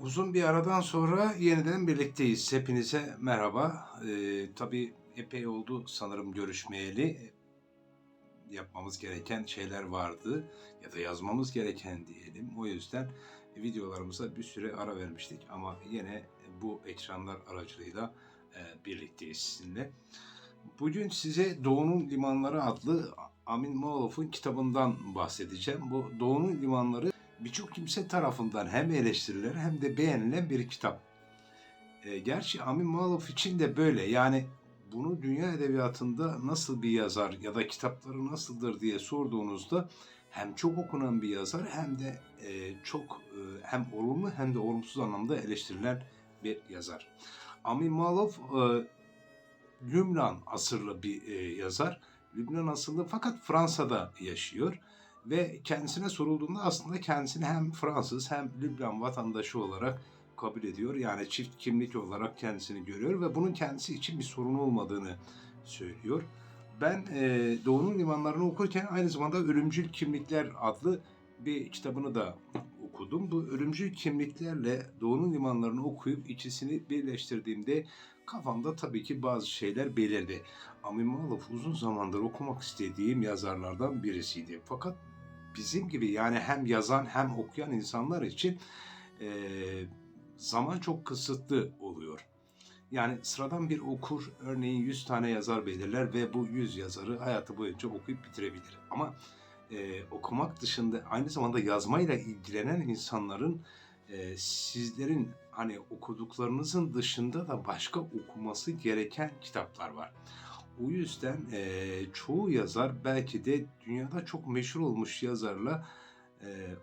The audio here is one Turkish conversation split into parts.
Uzun bir aradan sonra yeniden birlikteyiz. Hepinize merhaba. Ee, tabii epey oldu sanırım görüşmeyeli. Yapmamız gereken şeyler vardı ya da yazmamız gereken diyelim. O yüzden videolarımıza bir süre ara vermiştik ama yine bu ekranlar aracılığıyla e, birlikteyiz sizinle. Bugün size Doğu'nun Limanları adlı Amin Moğolof'un kitabından bahsedeceğim. Bu Doğu'nun Limanları birçok kimse tarafından hem eleştirilen hem de beğenilen bir kitap. E, gerçi Amin Maluf için de böyle. Yani bunu dünya edebiyatında nasıl bir yazar ya da kitapları nasıldır diye sorduğunuzda hem çok okunan bir yazar hem de e, çok e, hem olumlu hem de olumsuz anlamda eleştirilen bir yazar. Amin Maluf e, Lübnan asırlı bir e, yazar. Lübnan asıllı fakat Fransa'da yaşıyor ve kendisine sorulduğunda aslında kendisini hem Fransız hem Lübnan vatandaşı olarak kabul ediyor. Yani çift kimlik olarak kendisini görüyor ve bunun kendisi için bir sorun olmadığını söylüyor. Ben e, Doğu'nun limanlarını okurken aynı zamanda Ölümcül Kimlikler adlı bir kitabını da okudum. Bu ölümcül kimliklerle Doğu'nun limanlarını okuyup ikisini birleştirdiğimde kafamda tabii ki bazı şeyler belirdi. Amin Maluf uzun zamandır okumak istediğim yazarlardan birisiydi. Fakat bizim gibi yani hem yazan hem okuyan insanlar için e, zaman çok kısıtlı oluyor. Yani sıradan bir okur örneğin 100 tane yazar belirler ve bu 100 yazarı hayatı boyunca okuyup bitirebilir. Ama e, okumak dışında aynı zamanda yazmayla ilgilenen insanların e, sizlerin hani okuduklarınızın dışında da başka okuması gereken kitaplar var. O yüzden e, çoğu yazar belki de dünyada çok meşhur olmuş yazarla e,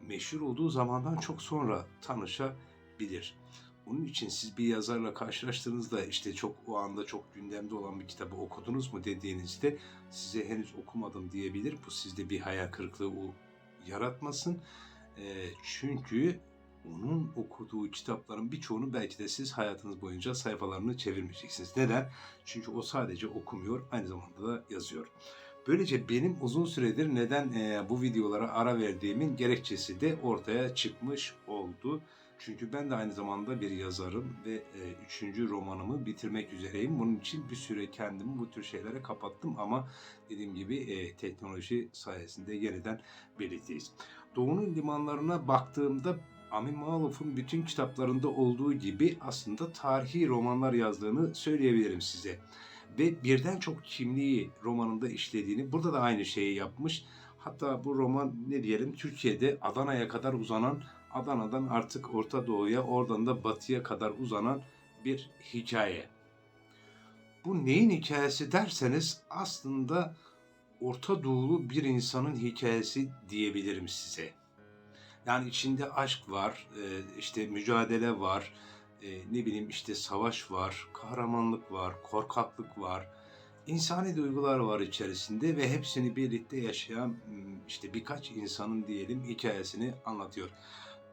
meşhur olduğu zamandan çok sonra tanışabilir. Onun için siz bir yazarla karşılaştığınızda işte çok o anda çok gündemde olan bir kitabı okudunuz mu dediğinizde size henüz okumadım diyebilir. Bu sizde bir hayal kırıklığı yaratmasın. E, çünkü onun okuduğu kitapların birçoğunu belki de siz hayatınız boyunca sayfalarını çevirmeyeceksiniz. Neden? Çünkü o sadece okumuyor, aynı zamanda da yazıyor. Böylece benim uzun süredir neden e, bu videolara ara verdiğimin gerekçesi de ortaya çıkmış oldu. Çünkü ben de aynı zamanda bir yazarım ve e, üçüncü romanımı bitirmek üzereyim. Bunun için bir süre kendimi bu tür şeylere kapattım ama dediğim gibi e, teknoloji sayesinde yeniden birlikteyiz. Doğu'nun limanlarına baktığımda Amin Maluf'un bütün kitaplarında olduğu gibi aslında tarihi romanlar yazdığını söyleyebilirim size. Ve birden çok kimliği romanında işlediğini, burada da aynı şeyi yapmış. Hatta bu roman ne diyelim Türkiye'de Adana'ya kadar uzanan, Adana'dan artık Orta Doğu'ya, oradan da Batı'ya kadar uzanan bir hikaye. Bu neyin hikayesi derseniz aslında Orta Doğulu bir insanın hikayesi diyebilirim size. Yani içinde aşk var, e, işte mücadele var, e, ne bileyim işte savaş var, kahramanlık var, korkaklık var. insani duygular var içerisinde ve hepsini birlikte yaşayan işte birkaç insanın diyelim hikayesini anlatıyor.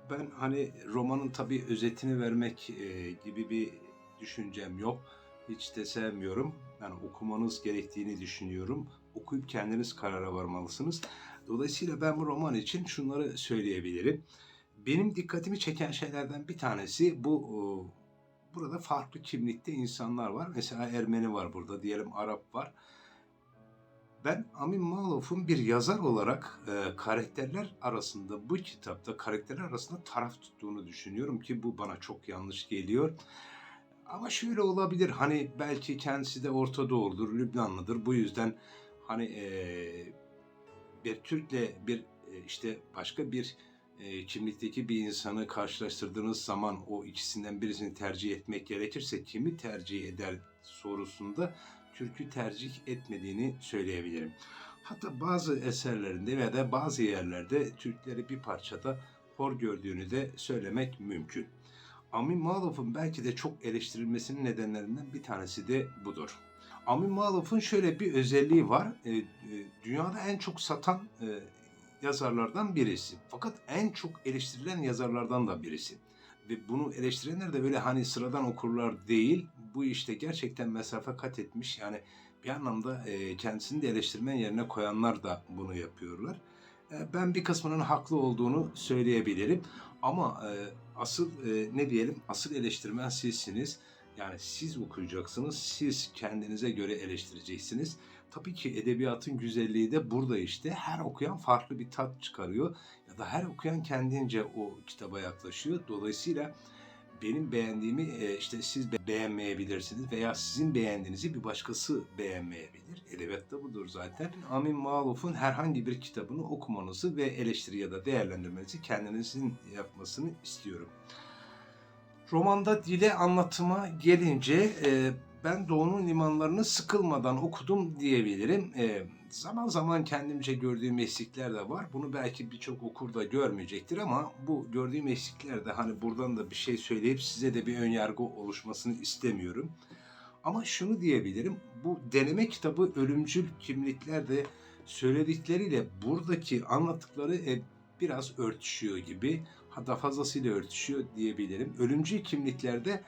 Ben hani romanın tabii özetini vermek e, gibi bir düşüncem yok. Hiç de sevmiyorum. Yani okumanız gerektiğini düşünüyorum. Okuyup kendiniz karara varmalısınız. Dolayısıyla ben bu roman için şunları söyleyebilirim. Benim dikkatimi çeken şeylerden bir tanesi bu burada farklı kimlikte insanlar var. Mesela Ermeni var burada, diyelim Arap var. Ben Amin Malof'un bir yazar olarak e, karakterler arasında bu kitapta karakterler arasında taraf tuttuğunu düşünüyorum ki bu bana çok yanlış geliyor. Ama şöyle olabilir hani belki kendisi de Orta Doğuludur, Lübnanlıdır. Bu yüzden hani e, bir Türk'le bir e, işte başka bir e, kimlikteki bir insanı karşılaştırdığınız zaman o ikisinden birisini tercih etmek gerekirse kimi tercih eder sorusunda Türk'ü tercih etmediğini söyleyebilirim. Hatta bazı eserlerinde veya da bazı yerlerde Türkleri bir parçada hor gördüğünü de söylemek mümkün. Amin Maluf'un belki de çok eleştirilmesinin nedenlerinden bir tanesi de budur. Amin Maluf'un şöyle bir özelliği var. E, e, dünyada en çok satan e, yazarlardan birisi. Fakat en çok eleştirilen yazarlardan da birisi. Ve bunu eleştirenler de böyle hani sıradan okurlar değil. Bu işte gerçekten mesafe kat etmiş. Yani bir anlamda e, kendisini de eleştirmen yerine koyanlar da bunu yapıyorlar. E, ben bir kısmının haklı olduğunu söyleyebilirim. Ama e, asıl e, ne diyelim asıl eleştirmen sizsiniz. Yani siz okuyacaksınız, siz kendinize göre eleştireceksiniz. Tabii ki edebiyatın güzelliği de burada işte. Her okuyan farklı bir tat çıkarıyor ya da her okuyan kendince o kitaba yaklaşıyor. Dolayısıyla benim beğendiğimi e, işte siz be- beğenmeyebilirsiniz veya sizin beğendiğinizi bir başkası beğenmeyebilir. Edebiyat da budur zaten. Amin Maluf'un herhangi bir kitabını okumanızı ve eleştiri ya da değerlendirmenizi kendinizin yapmasını istiyorum. Romanda dile anlatıma gelince e, ben Doğu'nun limanlarını sıkılmadan okudum diyebilirim. E, zaman zaman kendimce gördüğüm eksikler de var. Bunu belki birçok okur da görmeyecektir ama bu gördüğüm eksikler de hani buradan da bir şey söyleyip size de bir önyargı oluşmasını istemiyorum. Ama şunu diyebilirim. Bu deneme kitabı ölümcül kimliklerde söyledikleriyle buradaki anlattıkları e, biraz örtüşüyor gibi. Hatta fazlasıyla örtüşüyor diyebilirim. Ölümcül kimliklerde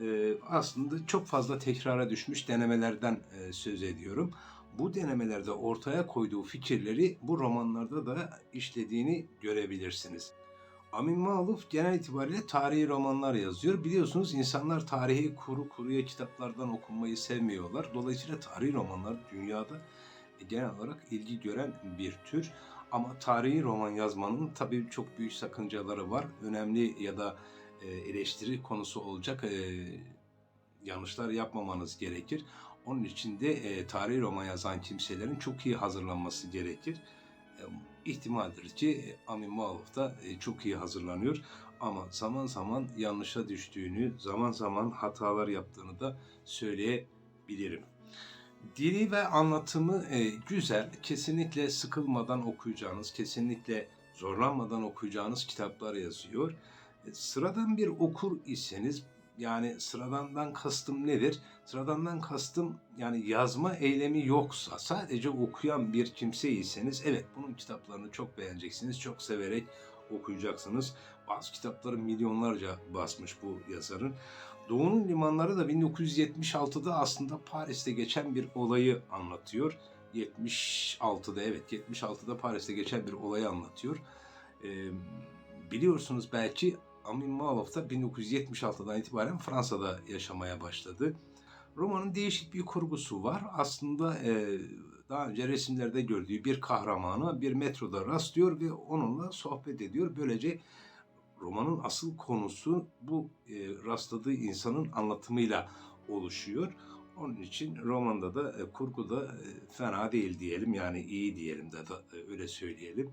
e, aslında çok fazla tekrara düşmüş denemelerden e, söz ediyorum. Bu denemelerde ortaya koyduğu fikirleri bu romanlarda da işlediğini görebilirsiniz. Amin Maluf genel itibariyle tarihi romanlar yazıyor. Biliyorsunuz insanlar tarihi kuru kuruya kitaplardan okunmayı sevmiyorlar. Dolayısıyla tarihi romanlar dünyada genel olarak ilgi gören bir tür. Ama tarihi roman yazmanın tabii çok büyük sakıncaları var. Önemli ya da e, eleştiri konusu olacak e, yanlışlar yapmamanız gerekir. Onun için de e, tarihi roman yazan kimselerin çok iyi hazırlanması gerekir. İhtimaldir ki Amin Maluf da çok iyi hazırlanıyor. Ama zaman zaman yanlışa düştüğünü, zaman zaman hatalar yaptığını da söyleyebilirim. Dili ve anlatımı e, güzel. Kesinlikle sıkılmadan okuyacağınız, kesinlikle zorlanmadan okuyacağınız kitaplar yazıyor. E, sıradan bir okur iseniz yani sıradandan kastım nedir? Sıradandan kastım yani yazma eylemi yoksa sadece okuyan bir kimseyseniz evet bunun kitaplarını çok beğeneceksiniz. Çok severek okuyacaksınız. Bazı kitapları milyonlarca basmış bu yazarın. Doğu'nun limanları da 1976'da aslında Paris'te geçen bir olayı anlatıyor. 76'da evet 76'da Paris'te geçen bir olayı anlatıyor. Ee, biliyorsunuz belki Amin Maluf da 1976'dan itibaren Fransa'da yaşamaya başladı. Romanın değişik bir kurgusu var. Aslında e, daha önce resimlerde gördüğü bir kahramanı bir metroda rastlıyor ve onunla sohbet ediyor. Böylece romanın asıl konusu bu e, rastladığı insanın anlatımıyla oluşuyor. Onun için romanda da e, kurgu da e, fena değil diyelim yani iyi diyelim de da, e, öyle söyleyelim.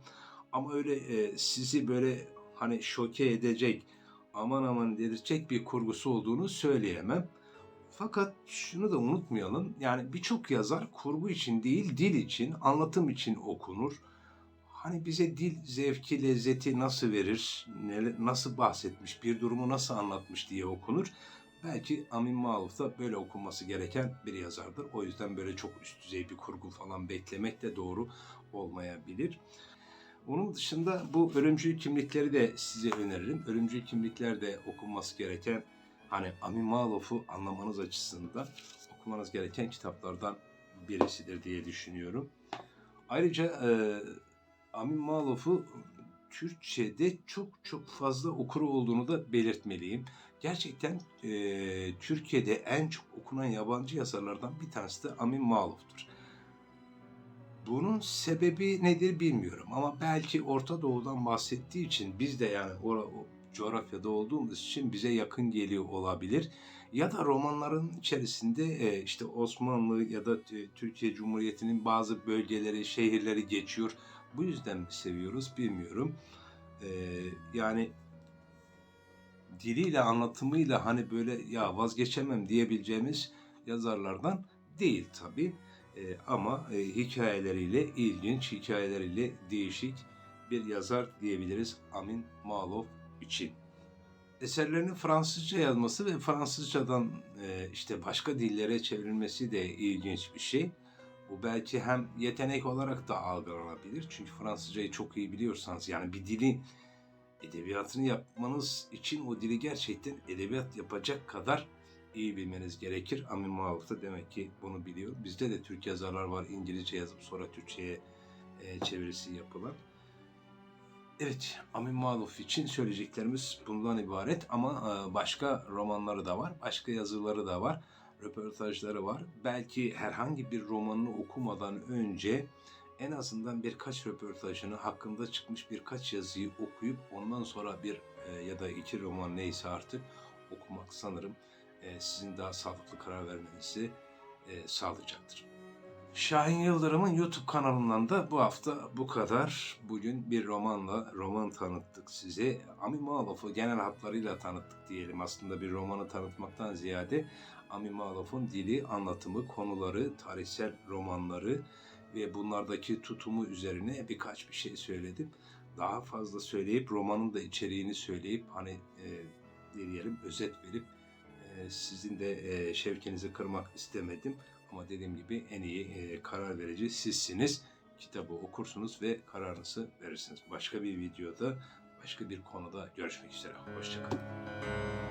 Ama öyle e, sizi böyle hani şoke edecek aman aman dedirtecek bir kurgusu olduğunu söyleyemem. Fakat şunu da unutmayalım. Yani birçok yazar kurgu için değil, dil için, anlatım için okunur. Hani bize dil zevki, lezzeti nasıl verir, nasıl bahsetmiş, bir durumu nasıl anlatmış diye okunur. Belki Amin Maluf da böyle okunması gereken bir yazardır. O yüzden böyle çok üst düzey bir kurgu falan beklemek de doğru olmayabilir. Onun dışında bu ölümcül kimlikleri de size öneririm. Ölümcül kimlikler de okunması gereken hani Amin Maluf'u anlamanız açısından okumanız gereken kitaplardan birisidir diye düşünüyorum. Ayrıca e, Amin Maluf'u Türkçe'de çok çok fazla okuru olduğunu da belirtmeliyim. Gerçekten e, Türkiye'de en çok okunan yabancı yazarlardan bir tanesi de Amin Maluf'tur. Bunun sebebi nedir bilmiyorum ama belki Orta Doğu'dan bahsettiği için biz de yani o, o coğrafyada olduğumuz için bize yakın geliyor olabilir. Ya da romanların içerisinde e, işte Osmanlı ya da Türkiye Cumhuriyeti'nin bazı bölgeleri, şehirleri geçiyor. Bu yüzden mi seviyoruz bilmiyorum. E, yani diliyle, anlatımıyla hani böyle ya vazgeçemem diyebileceğimiz yazarlardan değil tabii. E, ama e, hikayeleriyle ilginç, hikayeleriyle değişik bir yazar diyebiliriz Amin Malov için. Eserlerini Fransızca yazması ve Fransızcadan e, işte başka dillere çevrilmesi de ilginç bir şey. Bu belki hem yetenek olarak da algılanabilir. Çünkü Fransızcayı çok iyi biliyorsanız yani bir dili edebiyatını yapmanız için o dili gerçekten edebiyat yapacak kadar iyi bilmeniz gerekir. Amin Maluf da demek ki bunu biliyor. Bizde de Türk yazarlar var İngilizce yazıp sonra Türkçe'ye e, çevirisi yapılan. Evet, Amin Maluf için söyleyeceklerimiz bundan ibaret ama e, başka romanları da var, başka yazıları da var, röportajları var. Belki herhangi bir romanını okumadan önce en azından birkaç röportajını, hakkında çıkmış birkaç yazıyı okuyup ondan sonra bir e, ya da iki roman neyse artık okumak sanırım e, sizin daha sağlıklı karar vermenizi e, sağlayacaktır. Şahin Yıldırım'ın YouTube kanalından da bu hafta bu kadar. Bugün bir romanla roman tanıttık size. Ami Malof'u genel hatlarıyla tanıttık diyelim. Aslında bir romanı tanıtmaktan ziyade Ami Malof'un dili, anlatımı, konuları, tarihsel romanları ve bunlardaki tutumu üzerine birkaç bir şey söyledim. Daha fazla söyleyip romanın da içeriğini söyleyip hani e, diyelim özet verip e, sizin de e, şevkinizi kırmak istemedim. Ama dediğim gibi en iyi e, karar verici sizsiniz. Kitabı okursunuz ve kararınızı verirsiniz. Başka bir videoda, başka bir konuda görüşmek üzere. Hoşçakalın.